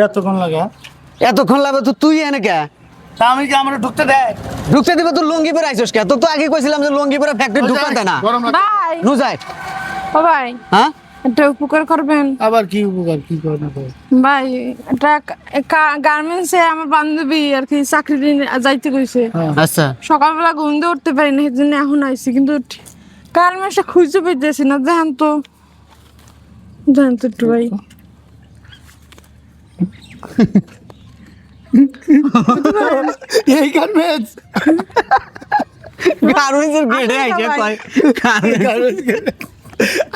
এতক্ষণ লাগে হ্যাঁ? এতক্ষণ লাগবে তো তুই এনে কে আমি কি আমার ঢুকতে দেয়? ঢুকতে দিবে তুই লুঙ্গি পরে আইসস কে? তোর তো আগে কইছিলাম যে লুঙ্গি পরে ফ্যাক্টরি ঢুকান না। ভাই নু যায় ও ভাই। হ্যাঁ? একটা উপকার করবেন। আবার কি উপকার কি করে না করে? ভাই একটা আমার বান্ধবী আর কি চাকরি যাইতে কইছে। হ্যাঁ। আচ্ছা। সকালবেলা ঘুম দিয়ে উঠতে পারি না সেজন্য এখন আইছি কিন্তু গার্মেন্টসটা খুঁজে পেতেছি না জান তো জান তো একটু ভাই। এই গার্মেন্টস গার্মেন্টসের গেটে আইছে কয়।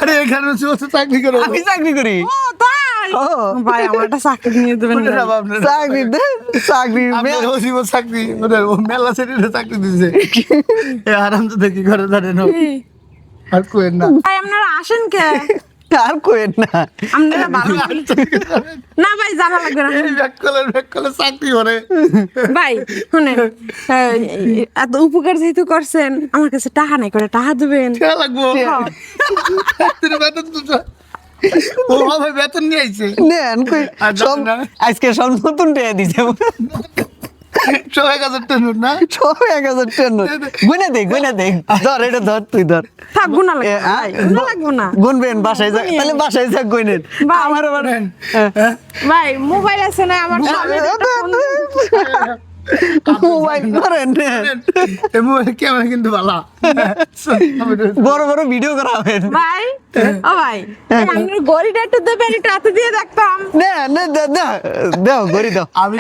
আরে গার্মেন্টস বসে চাকরি করো। আমি চাকরি করি। ও তাই? ও। ভাই আমার একটা চাকরি নিয়ে দেবেন না। চাকরি দে চাকরি আপনার ওসিব চাকরি। ওদের ও মেলা সেটিতে চাকরি দিছে। এ আরাম তো দেখি ঘরে জানেন কি? আর কোয়েন না। ভাই আপনারা আসেন কে? আর কোয়েন না। আপনারা ভালো না ভাই জানা লাগবে না। ব্যাক কলার ব্যাক কলার চাকরি করে। ভাই শুনেন এত উপকার যেহেতু করছেন আমার কাছে টাকা নাই করে টাকা দেবেন? লাগবো। বেতন তো ও ভাই বেতন নিয়ে আইছে। নেন কই আর সব না। আজকে সব নতুন টেয়া দিছে। সব এক হাজার টাকা নোট না? সব এক হাজার টেন গুনে দেখ গুনে দেখ ধর এটা ধর তুই ধর। থাক গুণা লাগবে। না, গুনবেন বাসায় যা গুনিয়ে। তাহলে বাসায় যা গুনেন। আমার আবার হ্যাঁ। ভাই মোবাইল আছে না আমার মোবাইল করেন মোবাইল ক্যামেরা কিন্তু ভালো বড় বড় ভিডিও করা ভাই ও ভাই গড়িটা একটু দেবেন একটু হাতে দিয়ে দেখতাম। না না দে দাও দাও গড়ি দাও। আমি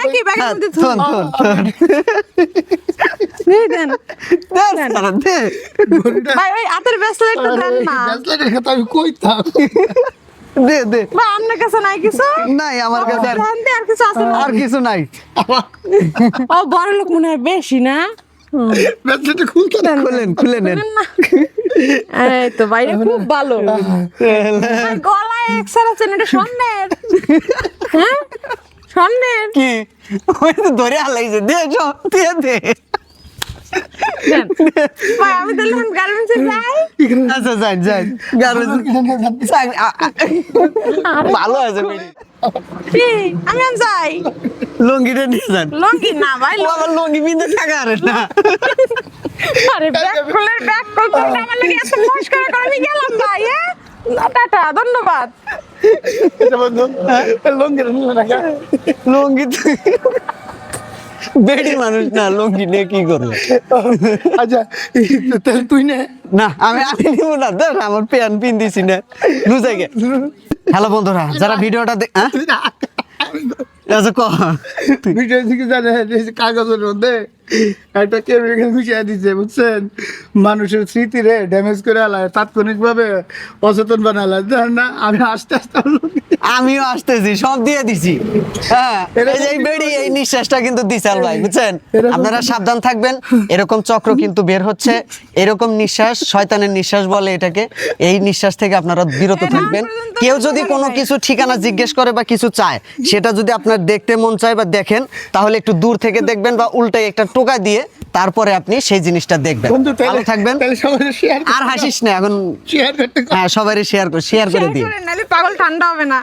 নাকি হ্যাঁ, মধ্যে থন থন থন। দেন। দে ভাই ওই হাতের ব্রেসলেটটা দেন না। ব্রেসলেটের কথা আমি কইতাম। দে দে। ভাই আপনার কাছে নাই কিছু? নাই আমার কাছে আর আর কিছু আছে না। আর কিছু নাই। ও বড় লোক মনে হয় বেশি না? খুলতে না খুলেন খুলে নেন এই তো বাইরে খুব ভালো। ভাই, গলায় এক্সার আছে এটা স্বর্ণের? হ্যাঁ? স্বর্ণের? কি? ওই তো ধরে হালাইছে। দে দিয়ে দে। ভাই আমি তাহলে গার্মেন্টসে যাই আচ্ছা যাই যাই গার্মেন্টস আ- আ- ভালো আছে আমি যাই। লুঙ্গিটা নিয়ে যান। লঙ্গি না ভাই লুঙ্গি। পিনতে থাকা আরে না। আরে ব্যাক খুলে ব্যাক করতে আমার লাগে এত মস্করা করে আমি গেলাম ভাই হ্যাঁ? না, টাটা ধন্যবাদ। নিলে না কেন? লুঙ্গি বেডি মানুষ না লুঙ্গি নিয়ে কি করবে? আচ্ছা তাহলে তুই নে। না আমি আমি নিব না দেখ আমার প্যান পিন দিছি না। লুজাই গে। হ্যালো বন্ধুরা যারা ভিডিওটা দেখ হ্যাঁ? আচ্ছা ক? ভিডিও থেকে জানে কাগজের মধ্যে। একটা কেমিক্যাল মিশিয়ে দিচ্ছে বুঝছেন? মানুষের স্মৃতি রে ড্যামেজ করে আলায় তাৎক্ষণিক ভাবে অচেতন বানালা জান না আমি আস্তে আস্তে আমিও আসতেছি সব দিয়ে দিছি। হ্যাঁ এই বেড়ি এই নিঃশ্বাসটা কিন্তু দিশাল ভাই বুঝছেন? এরকম- আপনারা সাবধান থাকবেন এরকম চক্র কিন্তু বের হচ্ছে। এরকম নিঃশ্বাস শয়তানের নিঃশ্বাস বলে এটাকে। এই নিঃশ্বাস থেকে আপনারা বিরত থাকবেন। কেউ যদি কোনো কিছু ঠিকানা জিজ্ঞেস করে বা কিছু চায় সেটা যদি আপনার দেখতে মন চায় বা দেখেন তাহলে একটু দূর থেকে দেখবেন বা উল্টাই একটা টোকা দিয়ে তারপরে আপনি সেই জিনিসটা দেখবেন। বন্ধু ভালো থাকবেন। তাহলে আর হাসিস না এখন শেয়ার করতে হ্যাঁ সবাই শেয়ার করে শেয়ার করে দিই দিন। পাগল ঠান্ডা হবে না।